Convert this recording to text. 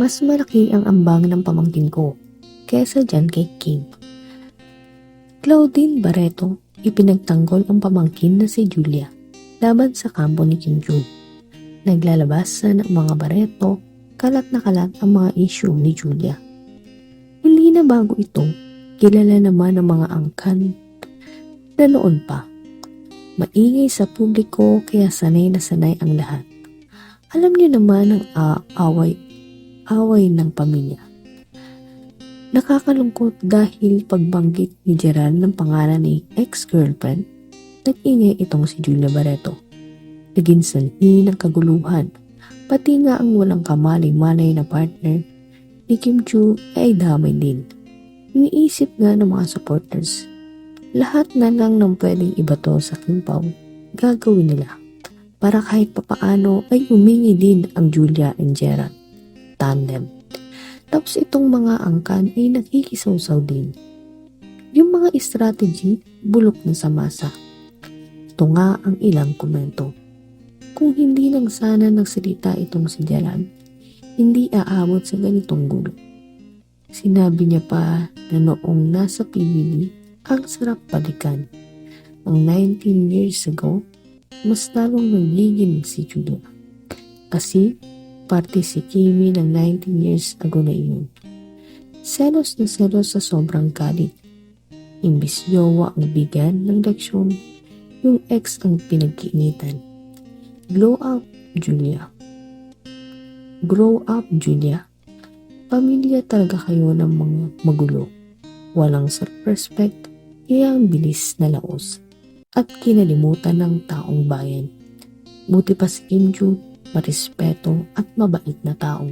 Mas malaki ang ambang ng pamangkin ko kesa dyan kay Kim. Claudine Barreto, ipinagtanggol ang pamangkin na si Julia laban sa kampo ni Kim Joo. Naglalabas na ng mga Barreto, kalat na kalat ang mga issue ni Julia. Hindi na bago ito, kilala naman ng mga angkan na noon pa. Maingay sa publiko kaya sanay na sanay ang lahat. Alam niyo naman ang ah, away, ng pamilya. Nakakalungkot dahil pagbanggit ni Gerald ng pangalan ni ex-girlfriend, nag-ingay itong si Julia Barreto. Naging sanhi ng kaguluhan, pati nga ang walang kamalay-malay na partner ni Kim Chu ay damay din. Iniisip nga ng mga supporters, lahat na lang ng pwedeng ibato sa Kim Pao, gagawin nila. Para kahit papaano ay humingi din ang Julia and Gerald tandem. Tapos itong mga angkan ay nakikisawsaw din. Yung mga strategy, bulok na sa masa. Ito nga ang ilang komento. Kung hindi lang sana nagsalita itong si Gerald, hindi aabot sa ganitong gulo. Sinabi niya pa na noong nasa PBB, ang sarap balikan. Ang 19 years ago, mas lalong nagiging si Julia. Kasi parte si Kimi ng 19 years ago na iyon. Selos na selos sa sobrang galit. Imbis yowa ang bigyan ng leksyon, yung ex ang pinagkiinitan. Glow up, Julia. Grow up, Julia. Pamilya talaga kayo ng mga magulo. Walang self-respect, kaya ang bilis na laos. At kinalimutan ng taong bayan. Buti pa si Kim Joo, marespeto at mabait na tao.